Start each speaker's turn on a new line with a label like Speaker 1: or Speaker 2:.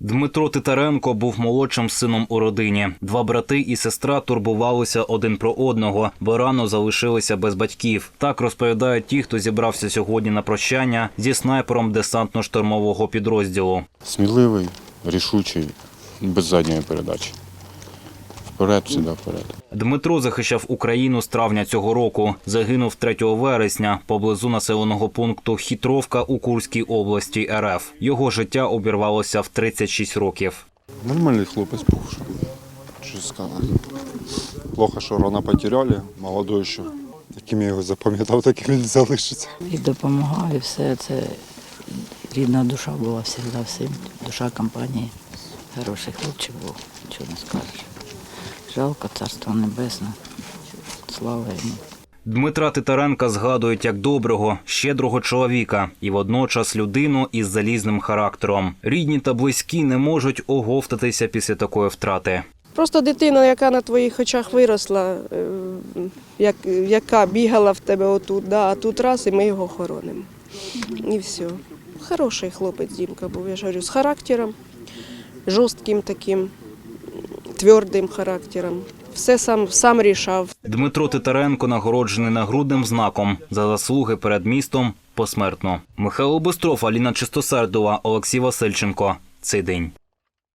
Speaker 1: Дмитро Титаренко був молодшим сином у родині. Два брати і сестра турбувалися один про одного, бо рано залишилися без батьків. Так розповідають ті, хто зібрався сьогодні на прощання зі снайпером десантно-штурмового підрозділу.
Speaker 2: Сміливий, рішучий, без задньої передачі. Вперед, сюди вперед.
Speaker 1: Дмитро захищав Україну з травня цього року. Загинув 3 вересня поблизу населеного пункту Хітровка у Курській області РФ. Його життя обірвалося в 36 років.
Speaker 3: Нормальный хлопец був. що- сказати. Плохо, що рано потеряли, молодой ще. Таким я його запам'ятав, таким він залишиться.
Speaker 4: і допомагав, і все це рідна душа була завжди всім. Душа компанії. Хороший хлопчик був, нічого не скажеш. Жалко, царство небесне. Слава йому.
Speaker 1: Дмитра Титаренка згадують як доброго, щедрого чоловіка і водночас людину із залізним характером. Рідні та близькі не можуть оговтатися після такої втрати.
Speaker 5: Просто дитина, яка на твоїх очах виросла, е, як, яка бігала в тебе отут, да, а тут раз і ми його хоронимо. І все. Хороший хлопець Дімка був, я ж говорю, з характером, жорстким таким, твердим характером. Все сам, сам рішав.
Speaker 1: Дмитро Титаренко нагороджений нагрудним знаком за заслуги перед містом посмертно. Михайло Бистров, Аліна Чистосердова, Олексій Васильченко. Цей день.